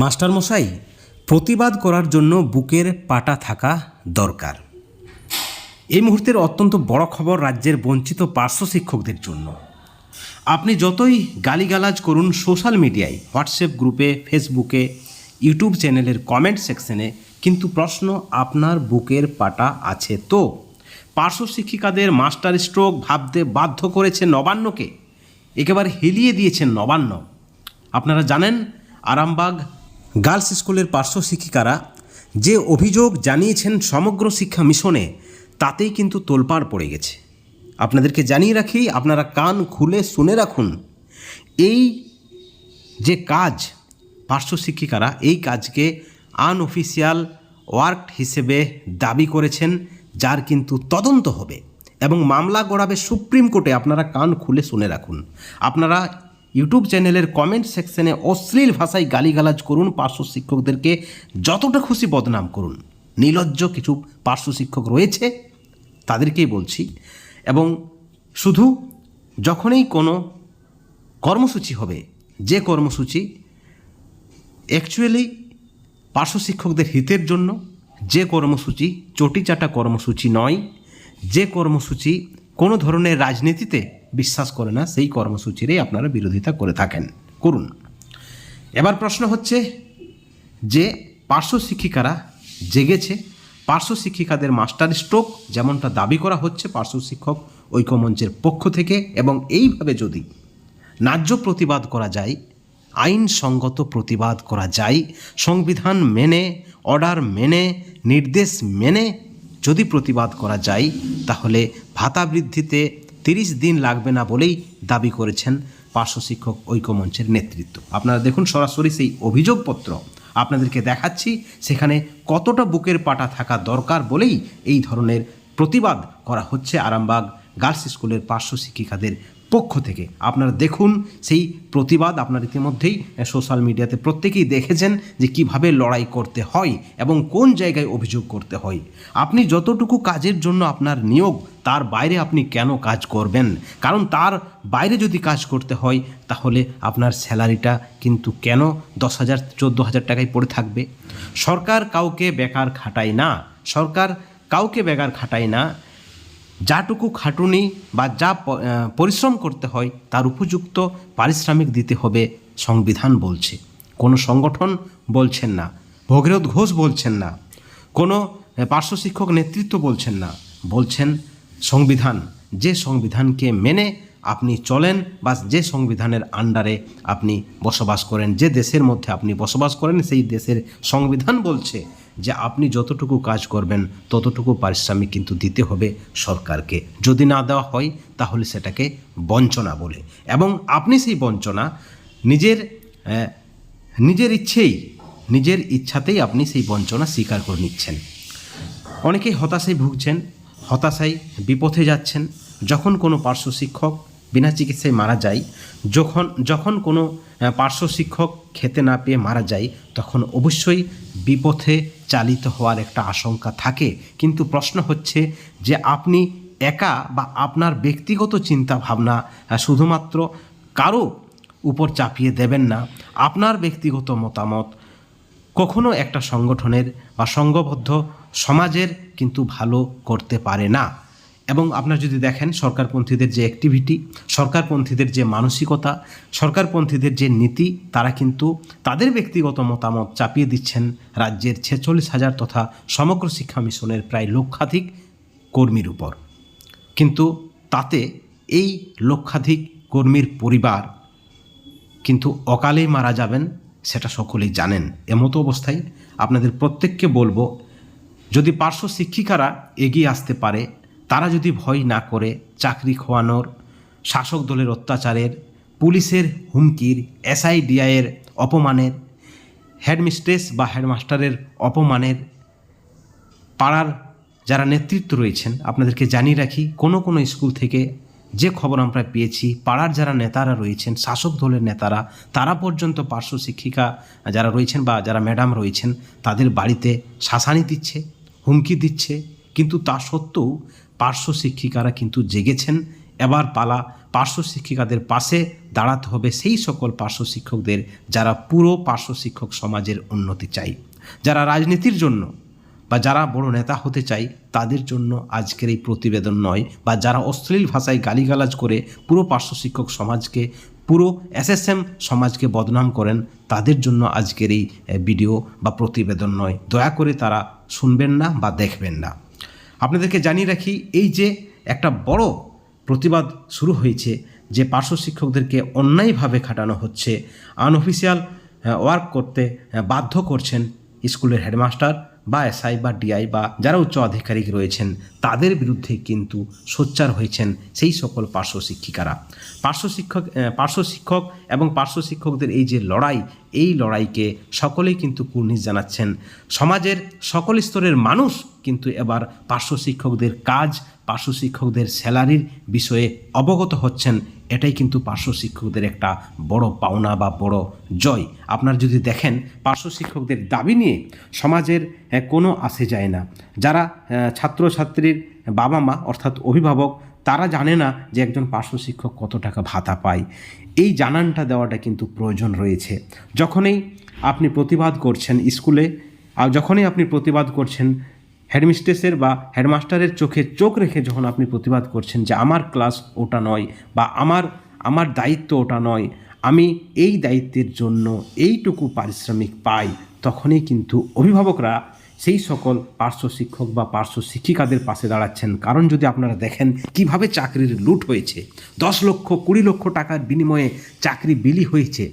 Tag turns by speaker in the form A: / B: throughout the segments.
A: মাস্টারমশাই, প্রতিবাদ করার জন্য বুকের পাটা থাকা দরকার। এই মুহূর্তের অত্যন্ত বড় খবর রাজ্যের বঞ্চিত পার্শ্ব শিক্ষকদের জন্য। আপনি যতই গালিগালাজ করুন সোশ্যাল মিডিয়ায়, হোয়াটসঅ্যাপ গ্রুপে, ফেসবুকে, ইউটিউব চ্যানেলের কমেন্ট সেকশনে, কিন্তু প্রশ্ন আপনার বুকের পাটা আছে তো? পার্শ্ব শিক্ষিকাদের মাস্টার স্ট্রোক ভাবতে বাধ্য করেছে নবান্নকে। একেবারে হেলিয়ে দিয়েছেন নবান্ন। আপনারা জানেন, আরামবাগ গার্লস স্কুলের পার্শ্ব শিক্ষিকারা যে অভিযোগ জানিয়েছেন সমগ্র শিক্ষা মিশনে, তাতেই কিন্তু তোলপাড় পড়ে গেছে। আপনাদেরকে জানিয়ে রাখি, আপনারা কান খুলে শুনে রাখুন, এই যে কাজ পার্শ্ব শিক্ষিকারা, এই কাজকে আনঅফিসিয়াল ওয়ার্ক হিসেবে দাবি করেছেন, যার কিন্তু তদন্ত হবে এবং মামলা গড়াবে সুপ্রিম কোর্টে। আপনারা কান খুলে শুনে রাখুন। আপনারা ইউটিউব চ্যানেলের কমেন্ট সেকশনে অশ্লীল ভাষায় গালিগালাজ করুন পার্শ্ব শিক্ষকদেরকে। যতটা খুশি বদনাম করুন। নির্লজ্জ কিছু পার্শ্ব শিক্ষক রয়েছে, তাদেরকেই বলছি। এবং শুধু যখনই কোনো কর্মসূচি হবে, যে কর্মসূচি অ্যাকচুয়ালি পার্শ্ব শিক্ষকদের হিতের জন্য, যে কর্মসূচি চটিচাটা কর্মসূচি নয়, যে কর্মসূচি কোনো ধরনের রাজনীতিতে বিশ্বাস করে না, সেই কর্মসূচিরই আপনারা বিরোধিতা করে থাকেন। করুন। এবার প্রশ্ন হচ্ছে যে, পার্শ্ব শিক্ষিকারা জেগেছে, পার্শ্ব শিক্ষিকাদের মাস্টার স্ট্রোক যেমনটা দাবি করা হচ্ছে পার্শ্ব শিক্ষক ঐক্যমঞ্চের পক্ষ থেকে এবং এইভাবে যদি ন্যায্য প্রতিবাদ করা যায়, আইনসঙ্গত প্রতিবাদ করা যায়, সংবিধান মেনে, অর্ডার মেনে, নির্দেশ মেনে যদি প্রতিবাদ করা যায়, তাহলে ভাতা বৃদ্ধিতে তিরিশ দিন লাগবে না বলেই দাবি করেছেন পার্শ্ব শিক্ষক ঐক্যমঞ্চের নেতৃত্ব। আপনারা দেখুন সরাসরি সেই অভিযোগপত্র। আপনাদেরকে দেখাচ্ছি সেখানে কতটা বুকের পাটা থাকা দরকার বলেই এই ধরনের প্রতিবাদ করা হচ্ছে আরামবাগ গার্লস স্কুলের পার্শ্ব শিক্ষিকাদের পক্ষ থেকে। আপনারা দেখুন সেই প্রতিবাদ আপনার ইতিমধ্যেই সোশ্যাল মিডিয়াতে প্রত্যেকেই দেখেছেন যে কীভাবে লড়াই করতে হয় এবং কোন জায়গায় অভিযোগ করতে হয়। আপনি যতটুকু কাজের জন্য আপনার নিয়োগ, তার বাইরে আপনি কেন কাজ করবেন? কারণ তার বাইরে যদি কাজ করতে হয়, তাহলে আপনার স্যালারিটা কিন্তু কেন দশ হাজার, চোদ্দ হাজার টাকায় পড়ে থাকবে? সরকার কাউকে বেকার খাটায় না। সরকার কাউকে বেকার খাটায় না। যাটুকু খাটুনি বা যা পরিশ্রম করতে হয়, তার উপযুক্ত পারিশ্রমিক দিতে হবে, সংবিধান বলছে। কোনো সংগঠন বলছেন না। ভগীরথ ঘোষ বলছেন না। কোনো পার্শ্ব শিক্ষক নেতৃত্ব বলছেন না। বলছেন, সংবিধান, যে সংবিধানকে মেনে আপনি চলেন বা যে সংবিধানের আন্ডারে আপনি বসবাস করেন, যে দেশের মধ্যে আপনি বসবাস করেন, সেই দেশের সংবিধান বলছে। যে আপনি যতটুকু কাজ করবেন, ততটুকু পারিশ্রমিক কিন্তু দিতে হবে সরকারকে। যদি না দেওয়া হয়, তাহলে সেটাকে বঞ্চনা বলে। এবং আপনি সেই বঞ্চনা নিজের নিজের ইচ্ছেই, নিজের ইচ্ছাতেই আপনি সেই বঞ্চনা স্বীকার করে নিচ্ছেন। অনেকেই হতাশায় ভুগছেন, হতাশায় বিপথে যাচ্ছেন। যখন কোনো পার্শ্ব শিক্ষক বিনা চিকিৎসায় মারা যায়, যখন যখন কোনো পার্শ্ব শিক্ষক খেতে না পেয়ে মারা যায়, তখন অবশ্যই বিপথে চালিত হওয়ার একটা আশঙ্কা থাকে। কিন্তু প্রশ্ন হচ্ছে যে আপনি একা বা আপনার ব্যক্তিগত চিন্তা ভাবনা শুধুমাত্র কারও উপর চাপিয়ে দেবেন না, আপনার ব্যক্তিগত মতামত কখনো একটা সংগঠনের বা সংঘবদ্ধ সমাজের কিন্তু ভালো করতে পারে না। এবং আপনারা যদি দেখেন সরকারপন্থীদের যে অ্যাক্টিভিটি সরকারপন্থীদের যে মানসিকতা, সরকারপন্থীদের যে নীতি, তারা কিন্তু তাদের ব্যক্তিগত মতামত চাপিয়ে দিচ্ছেন রাজ্যের ছেচল্লিশ হাজার তথা সমগ্র শিক্ষা মিশনের প্রায় লক্ষাধিক কর্মীর উপর। কিন্তু তাতে এই লক্ষাধিক কর্মীর পরিবার কিন্তু অকালেই মারা যাবেন, সেটা সকলেই জানেন। এমতো অবস্থায় আপনাদের প্রত্যেককে বলব, যদি পার্শ্ব শিক্ষিকারা এগিয়ে আসতে পারে তারা যদি ভয় না করে চাকরি খোয়ানোর, শাসক দলের অত্যাচারের, পুলিশের হুমকির, এসআইডিআইয়ের অপমানের, হেডমিস্ট্রেস বা হেডমাস্টারের অপমানের পাড়ার যারা নেতৃত্ব রয়েছেন, আপনাদেরকে জানিয়ে রাখি, কোনো কোনো স্কুল থেকে যে খবর আমরা পেয়েছি, পাড়ার যারা নেতারা রয়েছেন, শাসক দলের নেতারা, তারা পর্যন্ত পার্শ্ব শিক্ষিকা যারা রয়েছেন বা যারা ম্যাডাম রয়েছেন, তাদের বাড়িতে শাসানি দিচ্ছে, হুমকি দিচ্ছে, কিন্তু তা সত্ত্বেও পার্শ্ব শিক্ষিকারা কিন্তু জেগেছেন। এবার পালা পার্শ্ব শিক্ষিকাদের পাশে দাঁড়াতে হবে সেই সকল পার্শ্ব শিক্ষকদের যারা পুরো পার্শ্ব শিক্ষক সমাজের উন্নতি চাই। যারা রাজনীতির জন্য বা যারা বড় নেতা হতে চাই, তাদের জন্য আজকের এই প্রতিবেদন নয় বা যারা অশ্লীল ভাষায় গালিগালাজ করে পুরো পার্শ্ব শিক্ষক সমাজকে, পুরো এসএসএম সমাজকে বদনাম করেন, তাদের জন্য আজকের এই ভিডিও বা প্রতিবেদন নয়। দয়া করে তারা শুনবেন না বা দেখবেন না। আপনাদেরকে জানিয়ে রাখি, এই যে একটা বড় প্রতিবাদ শুরু হয়েছে যে পার্শ্ব শিক্ষকদেরকে অন্যায়ভাবে খাটানো হচ্ছে আনঅফিসিয়াল ওয়ার্ক করতে বাধ্য করছেন স্কুলের হেডমাস্টার বা এসআই বা ডিআই বা যারা উচ্চ আধিকারিক রয়েছেন, তাদের বিরুদ্ধে কিন্তু সোচ্চার হয়েছেন সেই সকল পার্শ্ব শিক্ষিকারা। পার্শ্ব শিক্ষক পার্শ্ব শিক্ষক এবং পার্শ্ব শিক্ষকদের এই যে লড়াই, এই লড়াইকে সকলেই কিন্তু কুর্নিশ জানাচ্ছেন। সমাজের সকল স্তরের মানুষ কিন্তু এবার পার্শ্ব শিক্ষকদের কাজ, পার্শ্ব শিক্ষকদের স্যালারির বিষয়ে অবগত হচ্ছেন এটাই কিন্তু পার্শ্ব শিক্ষকদের একটা বড় পাওনা বা বড় জয়। আপনার যদি দেখেন, পার্শ্ব শিক্ষকদের দাবি নিয়ে সমাজের কোনো আসে যায় না। যারা ছাত্রছাত্রীর বাবা মা, অর্থাৎ অভিভাবক, তারা জানে না যে একজন পার্শ্ব শিক্ষক কত টাকা ভাতা পায়। এই জানানটা দেওয়াটা কিন্তু প্রয়োজন রয়েছে। যখনই আপনি প্রতিবাদ করছেন স্কুলে আর যখনই আপনি প্রতিবাদ করছেন হেডমিস্ট্রেসের বা হেডমাস্টারের চোখে চোখ রেখে যখন আপনি প্রতিবাদ করছেন যে আমার ক্লাস ওটা নয় বা আমার আমার দায়িত্ব ওটা নয়, আমি এই দায়িত্বের জন্য এইটুকু পারিশ্রমিক পাই, তখনই কিন্তু অভিভাবকরা সেই সকল পার্শ্ব শিক্ষক বা পার্শ্ব শিক্ষিকাদের পাশে দাঁড়াচ্ছেন। কারণ যদি আপনারা দেখেন কীভাবে চাকরির লুট হয়েছে, দশ লক্ষ কুড়ি লক্ষ টাকার বিনিময়ে চাকরি বিলি হয়েছে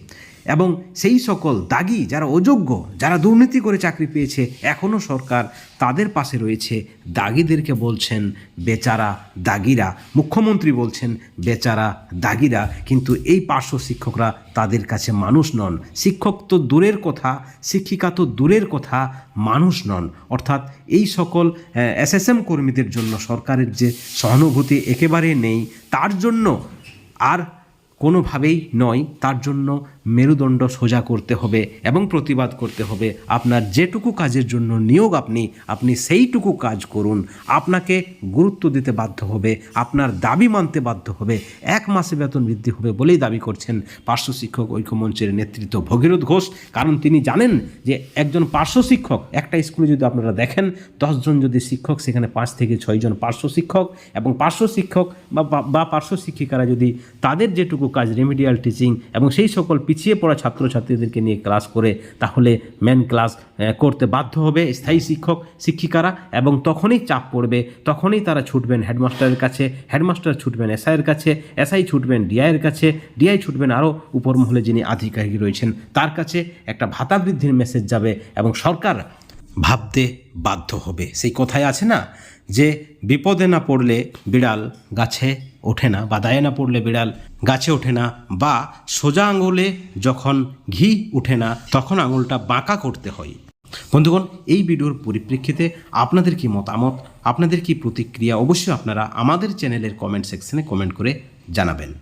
A: এবং সেই সকল দাগি যারা অযোগ্য, যারা দুর্নীতি করে চাকরি পেয়েছে এখনও সরকার তাদের পাশে রয়েছে। দাগিদেরকে বলছেন বেচারা দাগিরা। মুখ্যমন্ত্রী বলছেন বেচারা দাগিরা। কিন্তু এই পার্শ্ব শিক্ষকরা তাদের কাছে মানুষ নন। শিক্ষক তো দূরের কথা, শিক্ষিকা তো দূরের কথা, মানুষ নন। অর্থাৎ এই সকল এসএসএম কর্মীদের জন্য সরকারের যে সহানুভূতি একেবারে নেই, তার জন্য আর কোনোভাবেই নয়। তার জন্য মেরুদণ্ড সোজা করতে হবে এবং প্রতিবাদ করতে হবে। আপনার যেটুকু কাজের জন্য নিয়োগ আপনি আপনি সেইটুকু কাজ করুন। আপনাকে গুরুত্ব দিতে বাধ্য হবে, আপনার দাবি মানতে বাধ্য হবে। এক মাসে বেতন বৃদ্ধি হবে বলেই দাবি করছেন পার্শ্ব শিক্ষক ঐক্যমঞ্চের নেতৃত্ব ভগীরথ ঘোষ। কারণ তিনি জানেন যে একজন পার্শ্ব শিক্ষক, একটা স্কুলে যদি আপনারা দেখেন, দশজন যদি শিক্ষক, সেখানে পাঁচ থেকে ছয়জন পার্শ্ব শিক্ষক এবং পার্শ্ব শিক্ষক বা পার্শ্ব শিক্ষিকারা যদি তাদের যেটুকু কাজ রেমিডিয়াল টিচিং এবং সেই সকল পিছিয়ে পড়া ছাত্রছাত্রীদেরকে নিয়ে ক্লাস করে তাহলে মেন ক্লাস করতে বাধ্য হবে স্থায়ী শিক্ষক, শিক্ষিকারা এবং তখনই চাপ পড়বে, তখনই তারা ছুটবেন হেডমাস্টারের কাছে হেডমাস্টার ছুটবেন এসআইয়ের কাছে এসআই ছুটবেন ডিআইয়ের কাছে ডিআই ছুটবেন আরও উপর মহলে যিনি আধিকারিক রয়েছেন, তার কাছে একটা ভাতা বৃদ্ধির মেসেজ যাবে এবং সরকার ভাবতে বাধ্য হবে। সেই কথায় আছে না? যে বিপদে না পড়লে বিড়াল গাছে ওঠে না বা দায়ে না পড়লে বিড়াল গাছে ওঠে না বা সোজা আঙুলে যখন ঘি উঠে না, তখন আঙুলটা বাঁকা করতে হয়। বন্ধুগণ, এই ভিডিওর পরিপ্রেক্ষিতে আপনাদের কি মতামত? আপনাদের কি প্রতিক্রিয়া? অবশ্যই আপনারা আমাদের চ্যানেলের কমেন্ট সেকশনে কমেন্ট করে জানাবেন।